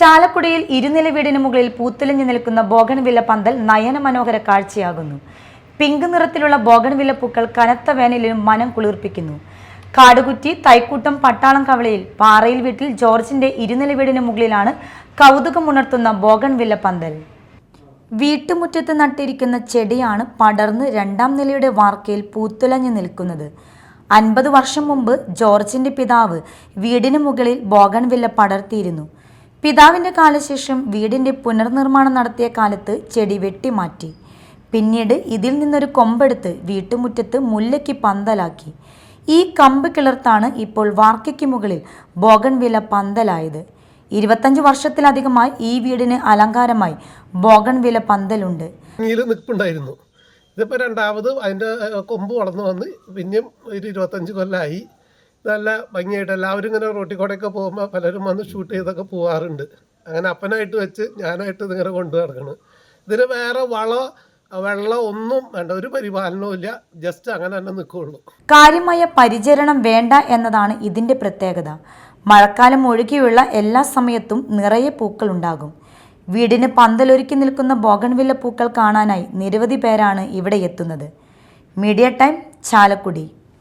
ചാലക്കുടിയിൽ ഇരുനില വീടിന് മുകളിൽ പൂത്തുലഞ്ഞു നിൽക്കുന്ന ബോഗൺവില്ല പന്തൽ നയന മനോഹര കാഴ്ചയാകുന്നു. പിങ്ക് നിറത്തിലുള്ള ബോഗൺവില്ല പൂക്കൾ കനത്ത വേനലിലും മനം കുളിർപ്പിക്കുന്നു. കാടുകുറ്റി തൈക്കൂട്ടം പട്ടാളം കവളയിൽ പാറയിൽ വീട്ടിൽ ജോർജിന്റെ ഇരുനില വീടിന് മുകളിലാണ് കൗതുകമുണർത്തുന്ന ബോഗൺവില്ല പന്തൽ. വീട്ടുമുറ്റത്ത് നട്ടിരിക്കുന്ന ചെടിയാണ് പടർന്ന് രണ്ടാം നിലയുടെ വാർക്കയിൽ പൂത്തുലഞ്ഞു നിൽക്കുന്നത്. അൻപത് വർഷം മുമ്പ് ജോർജിന്റെ പിതാവ് വീടിന് മുകളിൽ ബോഗൺവില്ല പടർത്തിയിരുന്നു. പിതാവിന്റെ കാലശേഷം വീടിന്റെ പുനർനിർമ്മാണം നടത്തിയ കാലത്ത് ചെടി വെട്ടിമാറ്റി. പിന്നീട് ഇതിൽ നിന്നൊരു കൊമ്പെടുത്ത് വീട്ടുമുറ്റത്ത് മുല്ലയ്ക്ക് പന്തലാക്കി. ഈ കമ്പ് കിളർത്താണ് ഇപ്പോൾ വാർക്കയ്ക്ക് മുകളിൽ ബോഗൺവില്ല പന്തലായത്. ഇരുപത്തഞ്ച് വർഷത്തിലധികമായി ഈ വീടിന് അലങ്കാരമായി ബോഗൺവില പന്തലുണ്ട്. നിൽപ്പുണ്ടായിരുന്നു. ഇതിപ്പോൾ രണ്ടാമത് അതിന്റെ കൊമ്പ് വളർന്നു വന്ന് പിന്നെയും ഒരു ഇരുപത്തഞ്ച് കൊല്ലമായി നല്ല ഭംഗിയായിട്ട് എല്ലാവരും ഇങ്ങനെ റോട്ടിൽ പോകുമ്പോൾ പലരും വന്ന് ഷൂട്ട് ചെയ്തൊക്കെ പോകാറുണ്ട് അങ്ങനെ അപ്പനായിട്ട് വെച്ച് ഞാനായിട്ട് ഇതിങ്ങനെ കൊണ്ടു നടക്കണം. ഇതിന് വേറെ വള വെള്ളം ഒന്നും വേണ്ട. ഒരു പരിപാലനവും ജസ്റ്റ് അങ്ങനെ തന്നെ നിൽക്കുകയുള്ളൂ കാര്യമായ പരിചരണം വേണ്ട എന്നതാണ് ഇതിന്റെ പ്രത്യേകത. മഴക്കാലം ഒഴികെയുള്ള എല്ലാ സമയത്തും നിറയെ പൂക്കൾ ഉണ്ടാകും. വീടിന് പന്തലൊരുക്കി നിൽക്കുന്ന ബോഗൺവില്ല പൂക്കൾ കാണാനായി നിരവധി പേരാണ് ഇവിടെ എത്തുന്നത്. Media time Chalakudy.